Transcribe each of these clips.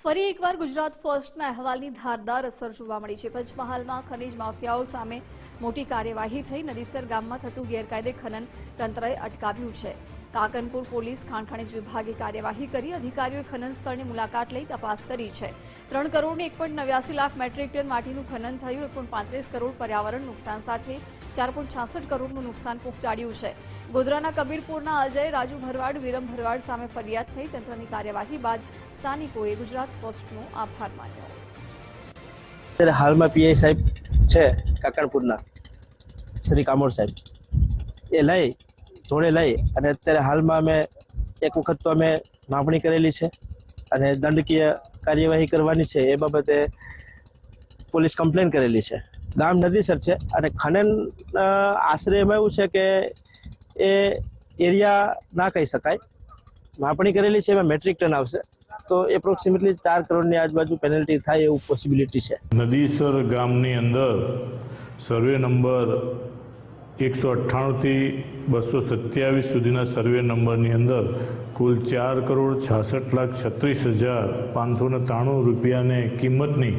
ફરી એકવાર ગુજરાત ફર્સ્ટના અહેવાલની ધારદાર અસર જોવા મળી છે. પંચમહાલમાં ખનીજ માફિયાઓ સામે મોટી કાર્યવાહી થઈ. નદીસર ગામમાં થતું ગેરકાયદે ખનન તંત્રએ અટકાવ્યું છે. કાકનપુર પોલીસ ખાણ વિભાગે કાર્યવાહી કરી. અધિકારીઓએ ખનન સ્થળની મુલાકાત લઈ તપાસ કરી છે. ત્રણ કરોડ એક લાખ મેટ્રિક ટન માટીનું ખનન થયું. એક કરોડ પર્યાવરણ નુકસાન સાથે ચાર કરોડનું નુકસાન પહોંચાડ્યું છે. ગોધરાના કબીરપુરના અજય, રાજુ ભરવાડ, વિરમ ભરવાડ સામે ફરિયાદ થઈ. તંત્રની કાર્યવાહી બાદ સ્થાનિકોએ ગુજરાત ફર્સ્ટનો આભાર માન્યો. હાલમાં પીઆઈ સાહેબ છે કાકણપુરના, શ્રી કામોર સાહેબ. એ લઈ જોડે લઈ અને અત્યારે હાલમાં અમે એક વખત તો અમે માપણી કરેલી છે અને દંડકીય કાર્યવાહી કરવાની છે એ બાબતે પોલીસ કમ્પ્લેન કરેલી છે. ગામ નદીસર છે અને ખનન આશરે એમાં એવું છે કે એ એરિયા ના કહી શકાય. માપણી કરેલી છે એમાં મેટ્રિક ટન આવશે. તો એપ્રોક્સિમેટલી ચાર કરોડની આજુબાજુ પેનલ્ટી થાય એવું પોસિબિલિટી છે. નદીસર ગામની અંદર સર્વે નંબર એકસો અઠ્ઠાણુંથી બસો સત્યાવીસ સુધીના સર્વે નંબરની અંદર કુલ ચાર કરોડ છાસઠ લાખ છત્રીસ હજાર પાંચસો ને ત્રાણું રૂપિયાને કિંમતની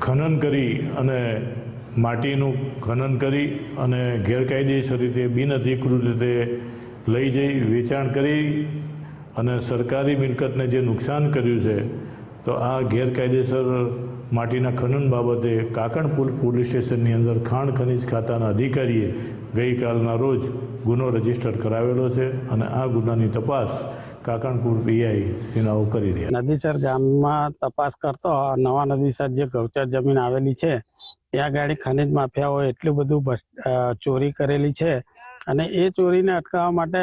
ખનન કરી અને માટીનું ખનન કરી અને ગેરકાયદેસર રીતે, બિનઅધિકૃત રીતે લઈ જઈ, વેચાણ કરી અને સરકારી મિલકતને જે નુકસાન કર્યું છે તો આ ગેરકાયદેસર માટીના ખનન બાબતે કાકણપુર પોલીસ સ્ટેશનની અંદર ખાણ ખનિજ ખાતાના અધિકારીએ ગઈકાલના રોજ ગુનો રજિસ્ટર કરાવેલો છે અને આ ગુનાની તપાસ કાકણપુર પીઆઈ સેનાઓ કરી રહ્યા નદીસર ગામમાં તપાસ કરતો નવા નદીસર જે ગૌચર જમીન આવેલી છે, ત્યાં ગાડી ખનિજ માફિયાઓ એટલું બધું ચોરી કરેલી છે અને એ ચોરીને અટકાવવા માટે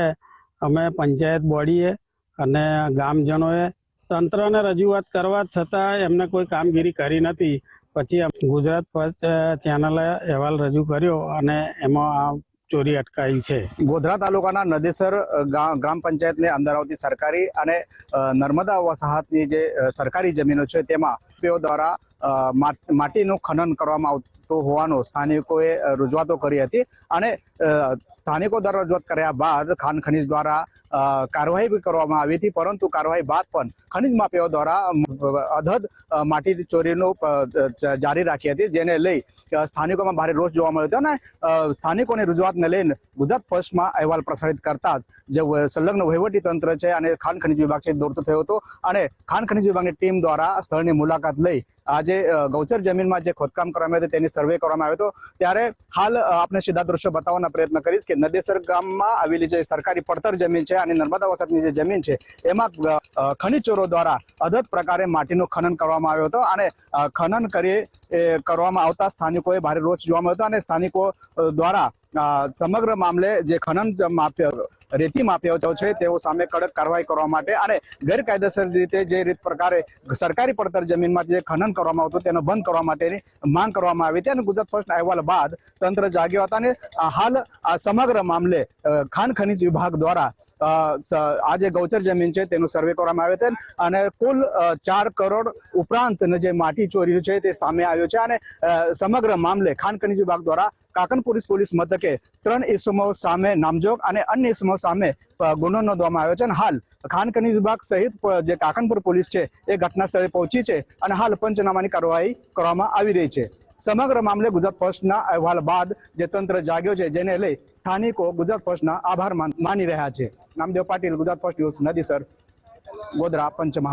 અમે પંચાયત બોડીએ અને ગામજનોએ તંત્રને રજૂઆત કરવા છતાં એમને કોઈ કામગીરી કરી નથી. પછી ગુજરાત ફર્સ્ટ ચેનલે અહેવાલ રજૂ કર્યો અને એમાં આ ચોરી અટકાઈ છે. ગોધરા તાલુકાના નદેસર ગ્રામ પંચાયતની અંદર આવતી સરકારી અને નર્મદા વસાહતની જે સરકારી જમીનો છે તેમાં તેઓ દ્વારા માટ- માટીનું ખનન કરવામાં આવતું હોવાનો સ્થાનિકોએ રજૂઆતો કરી હતી અને સ્થાનિકો દ્વારા રજૂઆત કર્યા બાદ ખાન ખનીજ દ્વારા કાર્યવાહી કરવામાં આવી હતી, પરંતુ કાર્યવાહી બાદ પણ ખનીજ માફિયાઓ દ્વારા અધધ માટી ચોરીનું જારી રાખી હતી, જેને લઈ સ્થાનિકોમાં ભારે રોષ જોવા મળ્યો હતો અને સ્થાનિકોની રજૂઆતને લઈને ગુજરાત ફર્સ્ટમાં અહેવાલ પ્રસારિત કરતા જ જે સંલગ્ન વહીવટી તંત્ર છે અને ખાન ખનીજ વિભાગ છે દોડતો થયો હતો અને ખાન ખનીજ વિભાગની ટીમ દ્વારા સ્થળની મુલાકાત લઈ આજે ગૌચર જમીનમાં જે ખોદકામ કરવામાં આવ્યું તેની સર્વે કરવામાં આવ્યો હતો. ત્યારે હાલ આપણે સીધા દ્રશ્યો બતાવવાના પ્રયત્ન કરીશ કે નદેસર ગામમાં આવેલી જે સરકારી પડતર જમીન છે અને નર્મદા વસતની જે જમીન છે એમાં અ, અ, ખનિજ ચોરો દ્વારા અધત પ્રકારે માટીનું ખનન કરવામાં આવ્યો હતો અને ખનન કરી કરવામાં આવતા સ્થાનિકોએ ભારે રોષ જોવા મળ્યો હતો અને સ્થાનિકો દ્વારા સમગ્ર મામલે જે ખનન રેતી માફિયાઓ છે, તેઓ સામે કડક કાર્યવાહી કરવા માટે અને ગેરકાયદેસર રીતે જે રીત પ્રકારે સરકારી પડતર જમીનમાં જે ખનન કરવામાં આવતું તેને બંધ કરવા માટેની માંગ કરવામાં આવી હતી. અને ગુજરાત ફર્સ્ટ અહેવાલ બાદ તંત્ર જાગ્યો હતા અને હાલ આ સમગ્ર મામલે ખાન ખનીજ વિભાગ દ્વારા આ જે ગૌચર જમીન છે તેનું સર્વે કરવામાં આવે છે અને કુલ ચાર કરોડ ઉપરાંત જે માટી ચોરી છે તે સામે આવ્યો છે અને સમગ્ર મામલે ખાન ખનીજ વિભાગ દ્વારા કાકનપુર પોલીસ મથકે ત્રણ ઇસમો સામે નામજોગ અને અન્ય ઇસમો સામે ગુનો નોંધવામાં આવ્યો છે અને હાલ ખનીજ વિભાગ સહિત જે કાકનપુર પોલીસ છે, એ ઘટના સ્થળે પહોંચી છે અને હાલ પંચનામાની કાર્યવાહી કરવામાં આવી રહી છે. સમગ્ર મામલે ગુજરાત ફર્સ્ટના અહેવાલ બાદ જે તંત્ર જાગ્યો છે, જેને લઈ સ્થાનિકો ગુજરાત ફર્સ્ટના આભાર માની રહ્યા છે. Namdev Patil, Gujarat first news Nadisar Godhra, Panchmahal.